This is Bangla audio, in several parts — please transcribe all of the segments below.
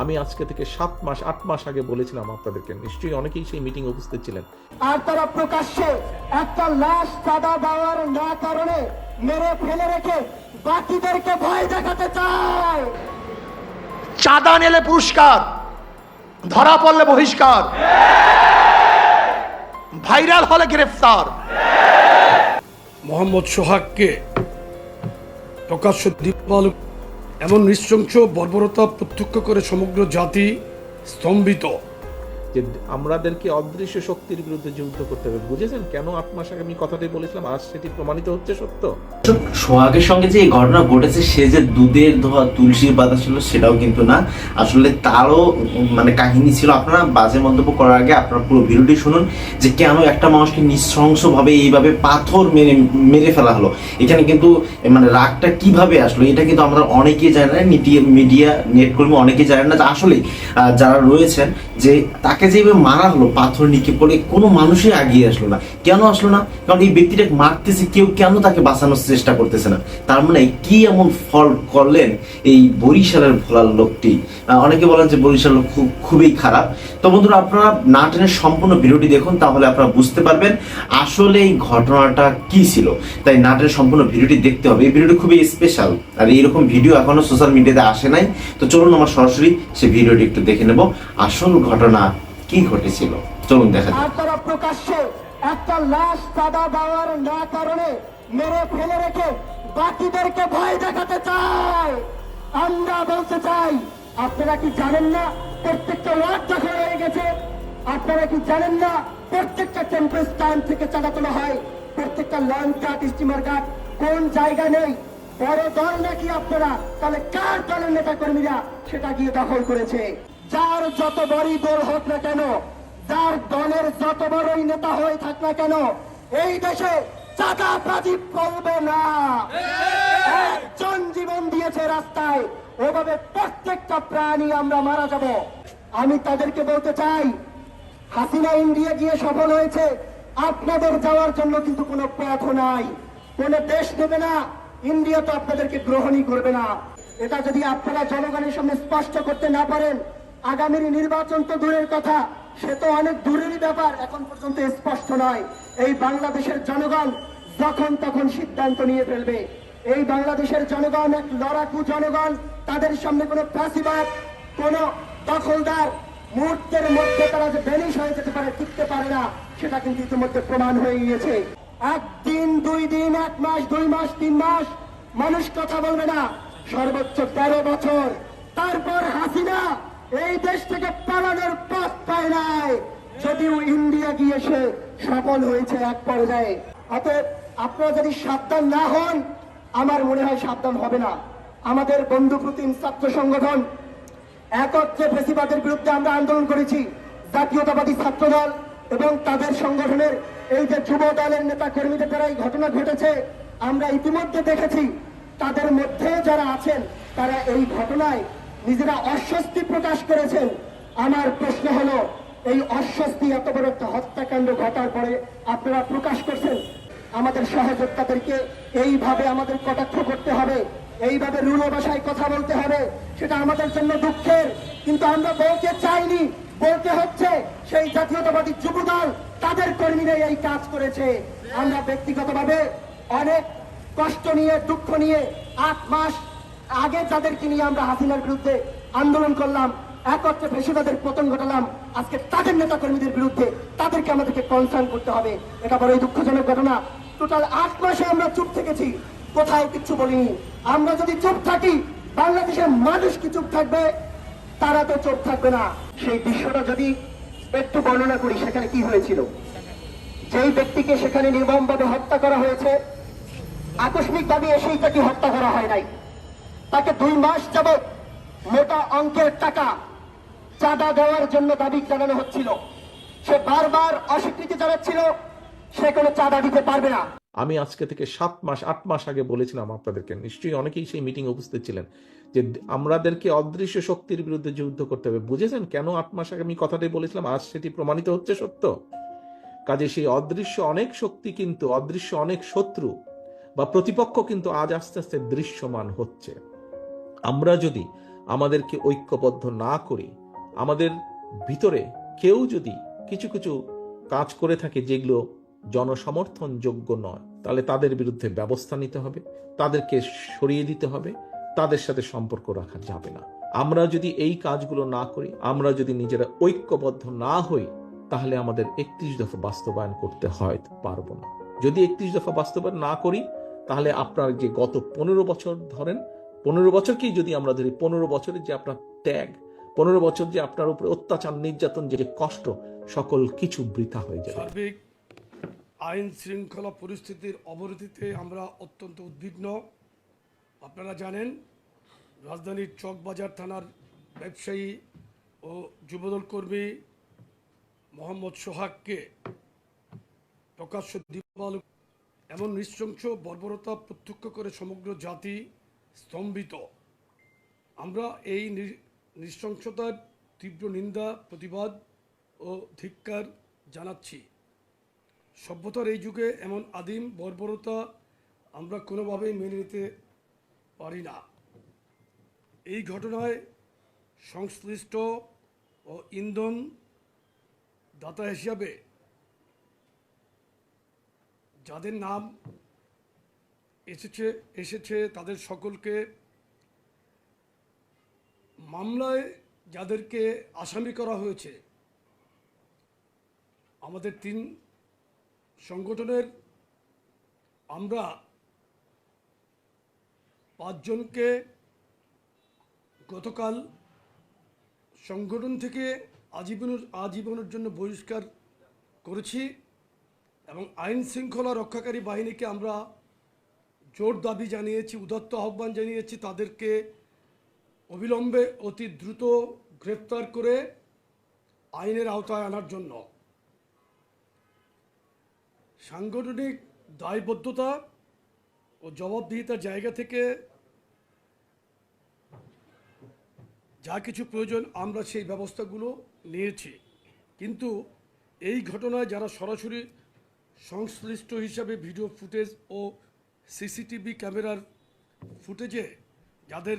আমি আজকে থেকে সাত মাস আট মাস আগে বলেছিলাম আপনাদেরকে নিশ্চয়ই অনেকেই সেই মিটিং উপস্থিত ছিলেন। আর তারা প্রকাশ্যে একটা লাশ চাঁদা দেওয়ার না কারণে মেরে ফেলে রেখে বাকিদেরকে ভয় দেখাতে চায়। চাঁদা নিলে পুরস্কার ধরা পড়লে বহিষ্কার ভাইরাল হলে গ্রেফতার। মোহাম্মদ সোহাগকে প্রকাশ্য দিকপাল এমন নৃশংস বর্বরতা প্রত্যক্ষ করে সমগ্র জাতি স্তম্ভিত। যে আমাদেরকে অদৃশ্য শক্তির বিরুদ্ধে যুদ্ধ করতে হবে। বুঝেছেন? কেন আট মাস আগে আমি কথাটাই বলেছিলাম, আজ সেটি প্রমাণিত হচ্ছে সত্য। সোহাগের সঙ্গে যে ঘটনা ঘটেছে, সে যে দুধের ধোয়া, তুলসীর পাতা ছিল, সেটাও কিন্তু না। আসলে তারও মানে কাহিনী ছিল, আপনারা বাজে মন্তব্য করার আগে আপনারা পুরো ভিডিওটি শুনুন, যে কেন একটা মানুষকে নৃশংসভাবে এইভাবে পাথর মেরে মেরে ফেলা হলো। এখানে কিন্তু মানে রাগটা কীভাবে আসলো, এটা কিন্তু আমরা অনেকেই জানি না, মিডিয়া মিডিয়া নেট কর্মী অনেকেই জানেন না যে আসলে যারা রয়েছেন, যে তাকে যেভাবে মারা হলো, পাথর নিক্ষেপ করে, কোনো মানুষই আগিয়ে আসলো না। কেন আসলো না? কারণ এই ব্যক্তিটাকে মারতেছে, কেউ কেন তাকে বাঁচানোর চেষ্টা করতেছে না? তার মানে কি এমন ফল করলেন এই বরিশালের ভোলার লোকটি? অনেকে বলেন যে বরিশাল লোক খুব, খুবই খারাপ। তো বন্ধুরা, আপনারা নাটেনের সম্পূর্ণ ভিডিওটি দেখুন, তাহলে আপনারা বুঝতে পারবেন আসলে এই ঘটনাটা কি ছিল। তাই নাটের সম্পূর্ণ ভিডিওটি দেখতে হবে। এই ভিডিওটি খুবই স্পেশাল আর এইরকম ভিডিও এখনও সোশ্যাল মিডিয়াতে আসে নাই। তো চলুন আমরা সরাসরি সেই ভিডিওটি একটু দেখে নেব। আসল ঘটনা কি ঘটেছিল? চলুন দেখা যাক। তারা একটা লাশ দেওয়ার না কারণে মেরে ফেলে রেখে বাকিদেরকে ভয় দেখাতে চায় আমরা বলতে চাই, আপনারা কি জানেন না প্রত্যেকটা ওয়ার্ড দখল হয়ে গেছে? আপনারা কি জানেন না প্রত্যেকটা টেম্পল থেকে চাঁদা তোলা হয়? প্রত্যেকটা লঞ্চ ঘাট স্টিমার ঘাট কোন জায়গা নেই? বড় দল নাকি আপনারা? তাহলে কার দলের নেতা কর্মীরা সেটা গিয়ে দখল করেছে? যার যত বড়ই দল হোক না কেন, যার দলের যত বড়ই নেতা হয়ে থাক না কেন, এই দেশে চাঁদাবাজি করবে না। একজন জীবন দিয়েছে রাস্তায়, ওভাবে প্রত্যেকটা প্রাণী আমরা মারা যাব। আমি তাদেরকে বলতে চাই, হাসিনা ইন্ডিয়া গিয়ে সফল হয়েছে, আপনাদের যাওয়ার জন্য কিন্তু কোনো পথ নাই। কোন দেশ নেবে না, ইন্ডিয়া তো আপনাদেরকে গ্রহণই করবে না। এটা যদি আপনারা জনগণের সামনে স্পষ্ট করতে না পারেন আগামীর নির্বাচন তো দূরের কথা, সে তো অনেক দূরেরই ব্যাপার, এখন পর্যন্ত স্পষ্ট নয়। এই বাংলাদেশের জনগণ যখন তখন সিদ্ধান্ত নিয়ে ফেলবে। এই বাংলাদেশের জনগণ, এক লড়াকু জনগণ, তাদের সামনে কোনো ফাঁসিবাদ কোনো দখলদার মুহূর্তের মধ্যে তারা যে ভ্যানিশ হয়ে যেতে পারে, টিকতে পারে না, সেটা কিন্তু ইতিমধ্যে প্রমাণ হয়ে গিয়েছে। একদিন, দুই দিন, এক মাস, দুই মাস, তিন মাস, মানুষ কথা বলবে না। সর্বোচ্চ তেরো বছর। তারপর হাসিনা এই দেশ থেকে পালানোর পথ পায় নাই। যদিও ইন্ডিয়া গিয়ে সে সফল হয়েছে এক পর্যায়ে। অতএব আপনারা যদি সাবধান না হন, আমার মনে হয় সাবধান হবে না। আমাদের বন্ধু প্রতিম ছাত্র সংগঠন একত্রে ফেসিবাদের বিরুদ্ধে আমরা আন্দোলন করেছি। জাতীয়তাবাদী ছাত্র দল এবং তাদের সংগঠনের এই যে যুব দলের নেতা কর্মীদের দ্বারা এই ঘটনা ঘটেছে, আমরা ইতিমধ্যে দেখেছি। তাদের মধ্যে যারা আছেন, তারা এই ঘটনায় নিজেরা অস্বস্তি প্রকাশ করেছেন। আমার প্রশ্ন হলো, এই অস্বস্তি এত বড় একটা হত্যাকাণ্ড ঘটার পরে আপনারা প্রকাশ করছেন? আমাদের সহযোদ্ধাদেরকে এইভাবে আমাদের কটাক্ষ করতে হবে, এইভাবে রুলো ভাষায় কথা বলতে হবে, সেটা আমাদের জন্য দুঃখের। কিন্তু আমরা বলতে চাইনি, বলতে হচ্ছে, সেই জাতীয়তাবাদী যুবদল তাদের কর্মীরা এই কাজ করেছে। আমরা ব্যক্তিগতভাবে অনেক কষ্ট নিয়ে, দুঃখ নিয়ে, আট মাস আগে যাদেরকে নিয়ে আমরা হাসিনার বিরুদ্ধে আন্দোলন করলাম, একত্রে ফেসিবাদের পতন ঘটালাম, আজকে তাদের নেতা কর্মীদের বিরুদ্ধে তাদেরকে আমাদেরকে কনসার্ন করতে হবে। এটা বড়ই দুঃখজনক ঘটনা। টোটাল আট মাসে আমরা চুপ থেকেছি। কোথাও কিচ্ছু বলিনি। আমরা যদি চুপ থাকি, বাংলাদেশের মানুষ কি চুপ থাকবে? তারা তো চুপ থাকবে না। সেই দৃশ্যটা যদি একটু বর্ণনা করি, সেখানে কি হয়েছিল? যেই ব্যক্তিকে সেখানে নির্মমভাবে হত্যা করা হয়েছে, আকস্মিকভাবে এসেই তাকে হত্যা করা হয় নাই। তাকে দুই মাস যাবৎ মোটা অঙ্কের টাকা চাঁদা দেওয়ার জন্য দাবি জানানো হচ্ছিল। সে বারবার অস্বীকৃতি জানাচ্ছিল, সে কোনো চাঁদা দিতে পারবে না। আমি আজকে থেকে সাত মাস, আট মাস আগে বলেছিলাম আপনাদেরকে, নিশ্চয়ই অনেকেই সেই মিটিং উপস্থিত ছিলেন, যে আমাদেরকে অদৃশ্য শক্তির বিরুদ্ধে যুদ্ধ করতে হবে। বুঝেছেন কেন আট মাস আগে আমি কথাটাই বলেছিলাম? আজ সেটি প্রমাণিত হচ্ছে সত্য। কাজে সেই অদৃশ্য অনেক শক্তি কিন্তু, অদৃশ্য অনেক শত্রু বা প্রতিপক্ষ কিন্তু আজ আস্তে আস্তে দৃশ্যমান হচ্ছে। আমরা যদি আমাদেরকে ঐক্যবদ্ধ না করি, আমাদের ভিতরে কেউ যদি কিছু কিছু কাজ করে থাকে যেগুলো জনসমর্থনযোগ্য নয়, তাহলে তাদের বিরুদ্ধে ব্যবস্থা নিতে হবে, তাদেরকে সরিয়ে দিতে হবে, তাদের সাথে সম্পর্ক রাখা যাবে না। আমরা যদি এই কাজগুলো না করি, আমরা যদি নিজেরা ঐক্যবদ্ধ না হই, তাহলে আমাদের একত্রিশ দফা বাস্তবায়ন করতে হয়, পারব না। যদি একত্রিশ দফা বাস্তবায়ন না করি, তাহলে আপনার যে গত পনেরো বছর ধরেন পনেরো বছরকেই যদি আমরা ধরি, পনেরো বছরের যে আপনার ত্যাগ, পনেরো বছর যে আপনার উপরে অত্যাচার, নির্যাতন যে কষ্ট, সকল কিছু বৃথা হয়ে যাবে। সার্বিক আইন শৃঙ্খলা পরিস্থিতির অবনতিতে আমরা অত্যন্ত উদ্বিগ্ন। আপনারা জানেন, রাজধানীর চকবাজার থানার ব্যবসায়ী ও যুবদল কর্মী মোহাম্মদ সোহাগকে প্রকাশ্য দিবাল এমন নৃশংস বর্বরতা প্রত্যক্ষ করে সমগ্র জাতি স্তম্ভিত। আমরা এই নৃশংসতার তীব্র নিন্দা, প্রতিবাদ ও ধিক্কার জানাচ্ছি। সভ্যতার এই যুগে এমন আদিম বর্বরতা আমরা কোনোভাবেই মেনে নিতে পারি না। এই ঘটনায় সংশ্লিষ্ট ও ইন্ধন দাতা হিসাবে যাদের নাম এসেছে এসেছে তাদের সকলকে মামলায় যাদেরকে আসামি করা হয়েছে, আমাদের তিন সংগঠনের আমরা পাঁচজনকে গতকাল সংগঠন থেকে আজীবনের আজীবনের জন্য বহিষ্কার করেছি এবং আইন শৃঙ্খলা রক্ষাকারী বাহিনীকে আমরা জোর দাবি জানিয়েছি, উদত্ত আহ্বান জানিয়েছি, তাদেরকে অবিলম্বে অতি দ্রুত গ্রেপ্তার করে আইনের আওতায় আনার জন্য। সাংগঠনিক দায়বদ্ধতা ও জবাবদিহিতার জায়গা থেকে যা কিছু প্রয়োজন আমরা সেই ব্যবস্থাগুলো নিয়েছি। কিন্তু এই ঘটনায় যারা সরাসরি সংশ্লিষ্ট হিসাবে ভিডিও ফুটেজ ও সিসিটিভি ক্যামেরার ফুটেজে যাদের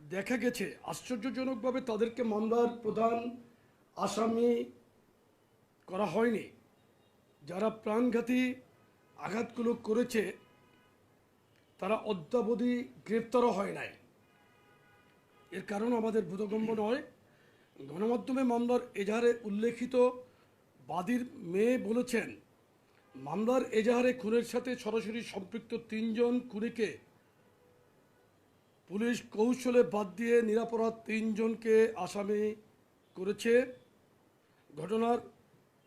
দেখা গেছে, আশ্চর্যজনকভাবে তাদেরকে মামলার প্রধান আসামি করা হয়নি। যারা প্রাণঘাতী আঘাতগুলো করেছে, তারা অদ্যাবধি গ্রেপ্তারও হয় নাই। এর কারণ আমাদের বোধগম্য নয়। গণমাধ্যমে মামলার এজাহারে উল্লেখিত বাদীর মেয়ে বলেছেন মামলার এজাহারে খুনের সাথে সরাসরি সম্পৃক্ত তিনজন খুনিকে পুলিশ কৌশলে বাদ দিয়ে নিরাপরাধ তিনজনকে আসামি করেছে। ঘটনার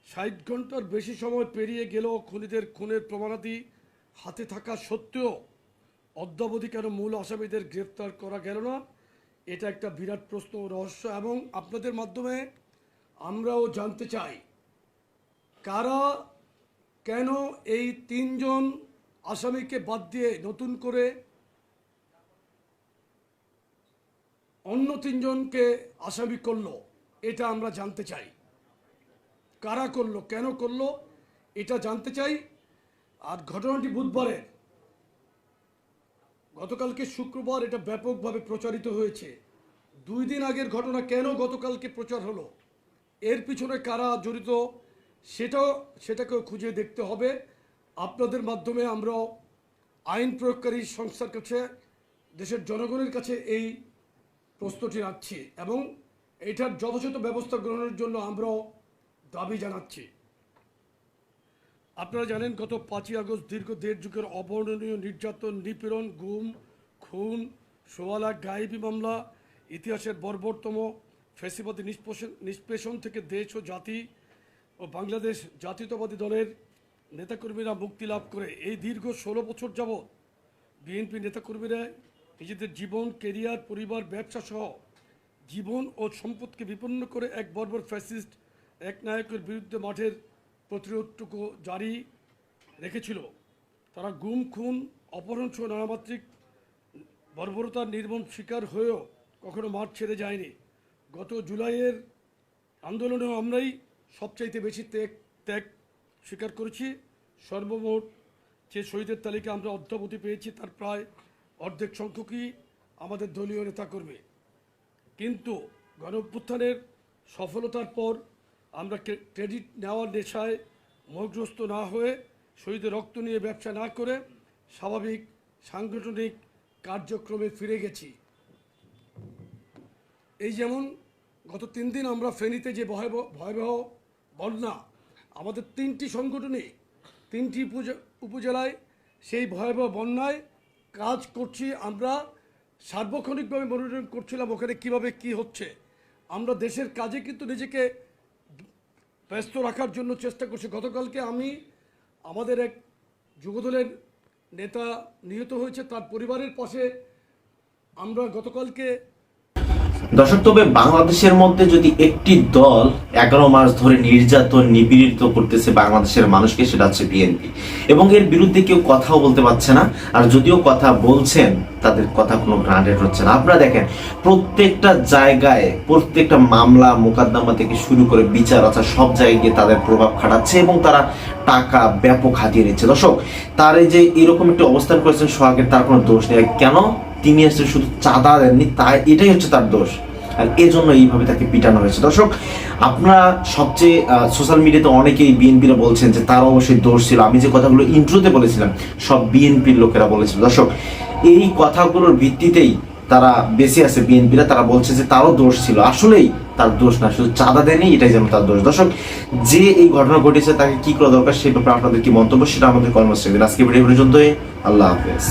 ষাট ঘণ্টার বেশি সময় পেরিয়ে গেলেও খুনিদের খুনের প্রমাণাদি হাতে থাকা সত্ত্বেও অদ্যাবধি কেন মূল আসামিদের গ্রেপ্তার করা গেল না। এটা একটা বিরাট প্রশ্ন, রহস্য এবং আপনাদের মাধ্যমে আমরাও জানতে চাই, কারা কেন এই তিনজন আসামিকে বাদ দিয়ে নতুন করে অন্য তিনজনকে আসামি করল, এটা আমরা জানতে চাই। কারা করল, কেন করল, এটা জানতে চাই। আর ঘটনাটি বুধবারের। গতকালকে শুক্রবার এটা ব্যাপকভাবে প্রচারিত হয়েছে। দুই দিন আগের ঘটনা কেন গতকালকে প্রচার হলো, এর পিছনে কারা জড়িত সেটাও সেটাকেও খুঁজে দেখতে হবে। আপনাদের মাধ্যমে আমরা আইন প্রয়োগকারী সংস্থার কাছে, দেশের জনগণের কাছে এই প্রশ্নটি রাখছি এবং এটার যথাযথ ব্যবস্থা গ্রহণের জন্য আমরাও দাবি জানাচ্ছি। আপনারা জানেন, গত পাঁচই আগস্ট দীর্ঘ দেড় যুগের অবর্ণনীয় নির্যাতন, নিপীড়ন, গুম, খুন, সোয়ালা, গায়েবী মামলা, ইতিহাসের বর্বরতম ফেসিবাদী নিষ্পেষণ থেকে দেশ ও জাতি ও বাংলাদেশ জাতীয়তাবাদী দলের নেতাকর্মীরা মুক্তি লাভ করে এই দীর্ঘ ষোলো বছর যাবৎ বিএনপি নেতাকর্মীরা নিজেদের জীবন কেরিয়ার পরিবার, ব্যবসা সহ জীবন ও সম্পদকে বিপন্ন করে এক বর্বর ফ্যাসিস্ট, এক নায়কের বিরুদ্ধে মাঠের প্রতিরোধটুকু জারি রেখেছিল। তারা গুম, খুন, অপহরণ সহ নানামাত্রিক বর্বরতার নির্মম শিকার হয়েও কখনো মাঠ ছেড়ে যায়নি। গত জুলাইয়ের আন্দোলনেও আমরাই সবচাইতে বেশি ত্যাগ ত্যাগ স্বীকার করেছি। সর্বমোট যে শহীদের তালিকা আমরা অদ্যাবধি পেয়েছি, তার প্রায় অর্ধেক সংখ্যকই আমাদের দলীয় নেতাকর্মী। কিন্তু গণঅভ্যুত্থানের সফলতার পর আমরা ক্রেডিট নেওয়ার নেশায় মোহগ্রস্ত না হয়ে শহীদের রক্ত নিয়ে ব্যবসা না করে স্বাভাবিক সাংগঠনিক কার্যক্রমে ফিরে গেছি। এই যেমন গত তিন দিন আমরা ফেনীতে যে ভয়াবহ ভয়াবহ বন্যা আমাদের তিনটি সংগঠনে তিনটি উপজে- উপজেলায় সেই ভয়াবহ বন্যায় কাজ করছি আমরা। সার্বক্ষণিকভাবে মনিটরিং করছিলাম ওখানে কীভাবে কি হচ্ছে। আমরা দেশের কাজে কিন্তু নিজেকে ব্যস্ত রাখার জন্য চেষ্টা করছি। গতকালকে আমি আমাদের এক যুবদলের নেতা নিহত হয়েছে, তার পরিবারের পাশে আমরা গতকালকে দর্শক, তবে বাংলাদেশের মধ্যে যদি একটি দল এগারো মাস ধরে নির্যাতন, নিপীড়িত করতেছে বাংলাদেশের মানুষকে, সেটা হচ্ছে বিএনপি। এবং এর বিরুদ্ধে কেউ কথাও বলতে পারছে না, আর যদিও কথা বলছেন, তাদের কথা কোনো গ্রান্টেড হচ্ছে না। আপনারা দেখেন, প্রত্যেকটা জায়গায়, প্রত্যেকটা মামলা, মোকদ্দমা থেকে শুরু করে বিচার আচার, সব জায়গায় গিয়ে তাদের প্রভাব খাটাচ্ছে এবং তারা টাকা ব্যাপক হাতিয়ে নিচ্ছে। দর্শক, তার এই যে এরকম একটা অবস্থান করেছেন সোহাগের, তার কোনো দোষ নেই। কেন? তিনি এসে শুধু চাঁদা দেননি, তাই এটাই হচ্ছে তার দোষ। আর এজন্য এইভাবে তাকে পিটানো হয়েছে। দর্শক আপনারা সবচেয়ে সোশ্যাল মিডিয়াতে অনেকেই বিএনপিরা বলছেন যে তার অবশ্যই দোষ ছিল। আমি যে কথাগুলো ইন্ট্রোতে বলেছিলাম, সব বিএনপির লোকেরা বলেছিল। দর্শক, এই কথাগুলোর ভিত্তিতেই তারা বেঁচে আছে বিএনপিরা তারা বলছে যে তারও দোষ ছিল। আসলেই তার দোষ না, শুধু চাঁদা দেয়নি এটাই যেন তার দোষ। দর্শক, যে এই ঘটনা ঘটেছে, তাকে কি করা দরকার সেই ব্যাপারে আপনাদের কি মন্তব্য, সেটা আমাদের কর্মশ্রেণী আজকে ভিডিও পর্যন্তই। আল্লাহ হাফেজ।